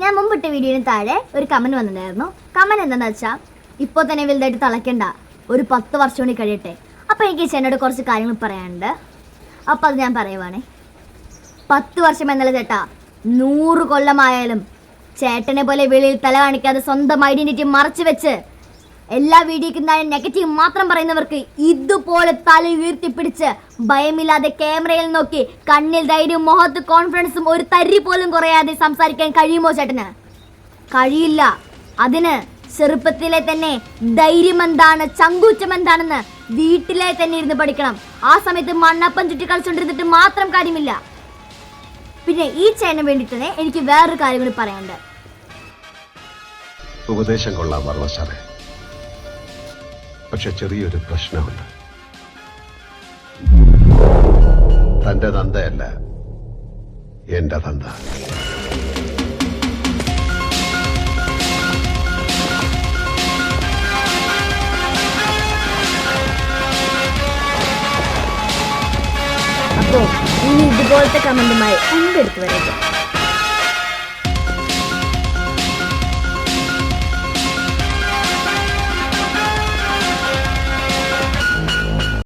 ഞാൻ മുമ്പിട്ട വീഡിയോയിന് താഴെ ഒരു കമന്റ് വന്നിട്ടുണ്ടായിരുന്നു. കമന്റ് എന്താണെന്ന് വെച്ചാൽ ഇപ്പോൾ തന്നെ വലുതായിട്ട് തിളയ്ക്കണ്ട. ഒരു പത്ത് വർഷം കൂടി കഴിയട്ടെ. അപ്പോൾ എനിക്ക് ചേട്ടനോട് കുറച്ച് കാര്യങ്ങൾ പറയാനുണ്ട്. അപ്പോൾ അത് ഞാൻ പറയുവാണേ. പത്ത് വർഷം എന്നല്ല ചേട്ടാ നൂറ് കൊല്ലമായാലും ചേട്ടനെ പോലെ വെളിയിൽ തല കാണിക്കാതെ സ്വന്തം ഐഡന്റിറ്റി മറച്ചു വെച്ച് എല്ലാ വീഡിയോക്കും താഴെ നെഗറ്റീവ് മാത്രം പറയുന്നവർക്ക് ഇതുപോലെ തല ഉയർത്തിപ്പിടിച്ച് ഭയമില്ലാതെ ക്യാമറയിൽ നോക്കി കണ്ണിൽ ധൈര്യവും മുഖത്ത് കോൺഫിഡൻസും ഒരു തരി പോലും കുറയാതെ സംസാരിക്കാൻ കഴിയുമോ ചേട്ടന്? കഴിയില്ല. അതിന് ചെറുപ്പത്തിലെ തന്നെ ധൈര്യം എന്താണ് ചങ്കൂച്ചം എന്താണെന്ന് വീട്ടിലെ തന്നെ ഇരുന്ന് പഠിക്കണം. ആ സമയത്ത് മണ്ണപ്പം ചുറ്റി കളിച്ചുകൊണ്ടിരുന്നിട്ട് മാത്രം കാര്യമില്ല. പിന്നെ ഈ ചേട്ടന് തന്നെ എനിക്ക് വേറൊരു കാര്യം കൂടി പറയാനുണ്ട്. ഉപദേശം കൊള്ളാം സാറേ. പക്ഷെ ചെറിയൊരു പ്രശ്നമുണ്ട്. തന്റെ തന്തയല്ല എന്റെ തന്ത. അപ്പോൾ ഇനി ഇതുപോലത്തെ കമന്റുമായി അടുത്ത് വരരുത്.